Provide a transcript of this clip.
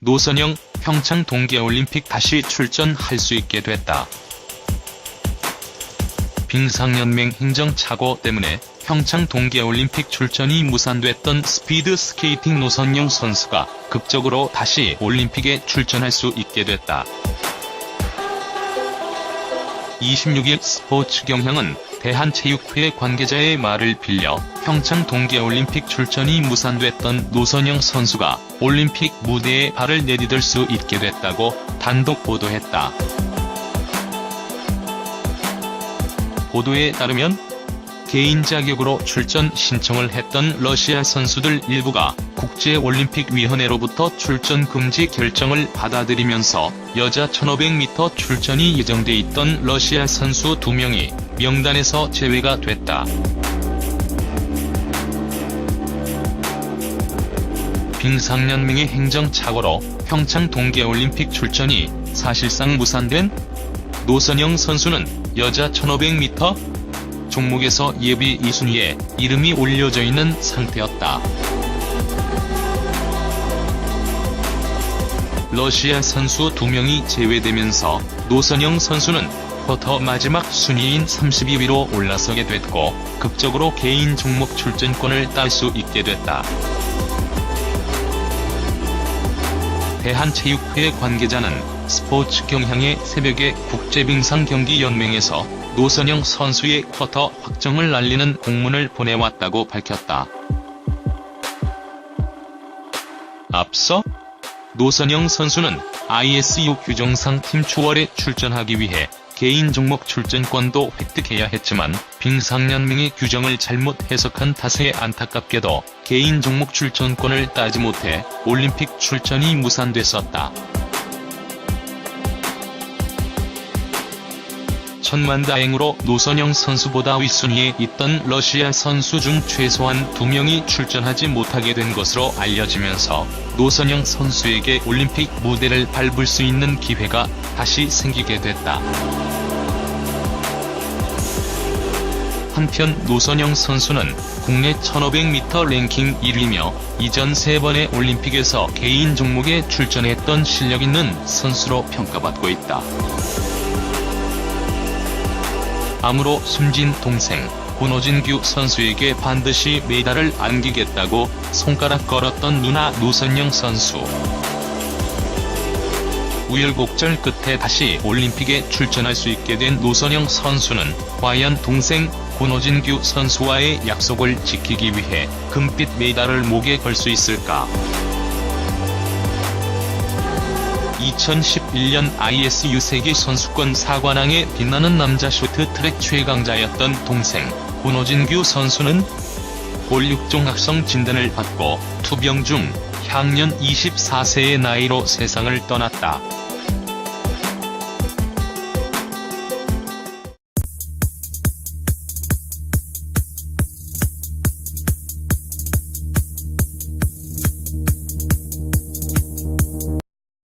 노선영 평창 동계올림픽 다시 출전할 수 있게 됐다. 빙상연맹 행정 착오 때문에 평창 동계올림픽 출전이 무산됐던 스피드 스케이팅 노선영 선수가 극적으로 다시 올림픽에 출전할 수 있게 됐다. 26일 스포츠 경향은 대한체육회 관계자의 말을 빌려 평창 동계올림픽 출전이 무산됐던 노선영 선수가 올림픽 무대에 발을 내디딜 수 있게 됐다고 단독 보도했다. 보도에 따르면 개인 자격으로 출전 신청을 했던 러시아 선수들 일부가 국제올림픽위원회로부터 출전 금지 결정을 받아들이면서 여자 1500m 출전이 예정돼 있던 러시아 선수 2명이 명단에서 제외가 됐다. 빙상연맹의 행정착오로 평창 동계올림픽 출전이 사실상 무산된 노선영 선수는 여자 1500m 종목에서 예비 2순위에 이름이 올려져 있는 상태였다. 러시아 선수 2명이 제외되면서 노선영 선수는 쿼터 마지막 순위인 32위로 올라서게 됐고 극적으로 개인 종목 출전권을 딸 수 있게 됐다. 대한체육회 관계자는 스포츠 경향의 새벽에 국제빙상경기연맹에서 노선영 선수의 쿼터 확정을 알리는 공문을 보내왔다고 밝혔다. 앞서 노선영 선수는 ISU 규정상 팀 추월에 출전하기 위해 개인 종목 출전권도 획득해야 했지만 빙상연맹의 규정을 잘못 해석한 탓에 안타깝게도 개인 종목 출전권을 따지 못해 올림픽 출전이 무산됐었다. 천만다행으로 노선영 선수보다 윗순위에 있던 러시아 선수 중 최소한 2명이 출전하지 못하게 된 것으로 알려지면서 노선영 선수에게 올림픽 무대를 밟을 수 있는 기회가 다시 생기게 됐다. 한편 노선영 선수는 국내 1500m 랭킹 1위며 이전 3번의 올림픽에서 개인 종목에 출전했던 실력 있는 선수로 평가받고 있다. 아무로 숨진 동생 권호진규 선수에게 반드시 메달을 안기겠다고 손가락 걸었던 누나 노선영 선수. 우여곡절 끝에 다시 올림픽에 출전할 수 있게 된 노선영 선수는 과연 동생 권호진규 선수와의 약속을 지키기 위해 금빛 메달을 목에 걸 수 있을까? 2011년 ISU 세계 선수권 4관왕에 빛나는 남자 쇼트트랙 최강자였던 동생 권호진규 선수는 골육종 합성 진단을 받고 투병 중 향년 24세의 나이로 세상을 떠났다.